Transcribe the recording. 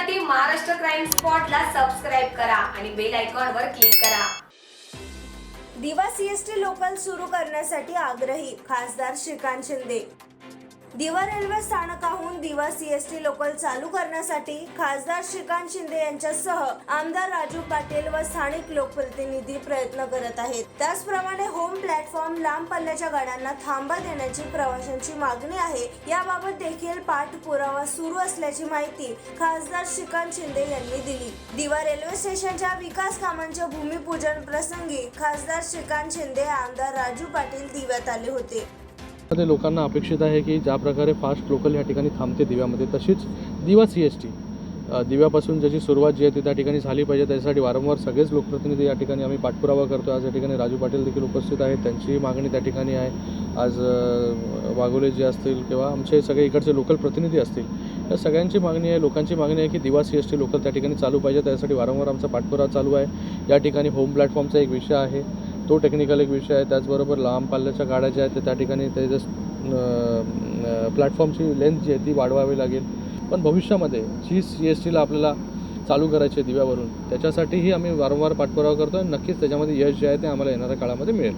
पाहण्यासाठी Maharashtra crime स्पॉटला subscribe करा आणि बेल आयकॉनवर क्लिक करा. दिवा सीएसटी लोकल सुरू करण्यासाठी आग्रही खासदार श्रीकांत शिंदे. दिवा रेल्वे स्थानकाहून दिवा सीएसटी लोकल चालू करण्यासाठी खासदार श्रीकांत शिंदे यांच्यासह आमदार राजू पाटील व स्थानिक लोकप्रतिनिधी प्रयत्न करत आहेत. त्याचप्रमाणे होम प्लॅटफॉर्म लांब पल्ल्याच्या गाड्यांना थांबा देण्याची प्रवाशांची मागणी आहे. याबाबत देखील पाठपुरावा सुरू असल्याची माहिती खासदार श्रीकांत शिंदे यांनी दिली. दिवा रेल्वे स्टेशनच्या विकास कामांच्या भूमिपूजन प्रसंगी खासदार श्रीकांत शिंदे आमदार राजू पाटील दिव्यात आले होते. मध्ये लोकांना अपेक्षित आहे की ज्या प्रकारे फास्ट लोकल या ठिकाणी थांबते दिव्यामध्ये तशीच दिवा सी एस टी दिव्यापासून ज्याची सुरुवात जी आहे ती त्या ठिकाणी झाली पाहिजे. त्याच्यासाठी वारंवार सगळेच लोकप्रतिनिधी या ठिकाणी आम्ही पाठपुरावा करतो आज या ठिकाणी राजू पाटील देखील उपस्थित आहेत. त्यांची मागणी त्या ठिकाणी आहे. आज वाघोले जे असतील किंवा आमचे सगळे इकडचे लोकल प्रतिनिधी असतील या सगळ्यांची मागणी आहे. लोकांची मागणी आहे की दिवा सी एस टी लोकल त्या ठिकाणी चालू पाहिजे. त्यासाठी वारंवार आमचा पाठपुरावा चालू आहे. या ठिकाणी होम प्लॅटफॉर्मचा एक विषय आहे. तो टेक्निकल एक विषय आहे. त्याचबरोबर लांब पाल्याच्या गाड्या ज्या आहेत ते त्या ठिकाणी त्याच्या प्लॅटफॉर्मची लेंथ जी आहे ती वाढवावी लागेल. पण भविष्यामध्ये जी सी एस टीला आपल्याला चालू करायची आहे दिव्यावरून त्याच्यासाठीही आम्ही वारंवार पाठपुरावा करतो आणि नक्कीच त्याच्यामध्ये यश जे आहे ते आम्हाला येणाऱ्या काळामध्ये मिळेल.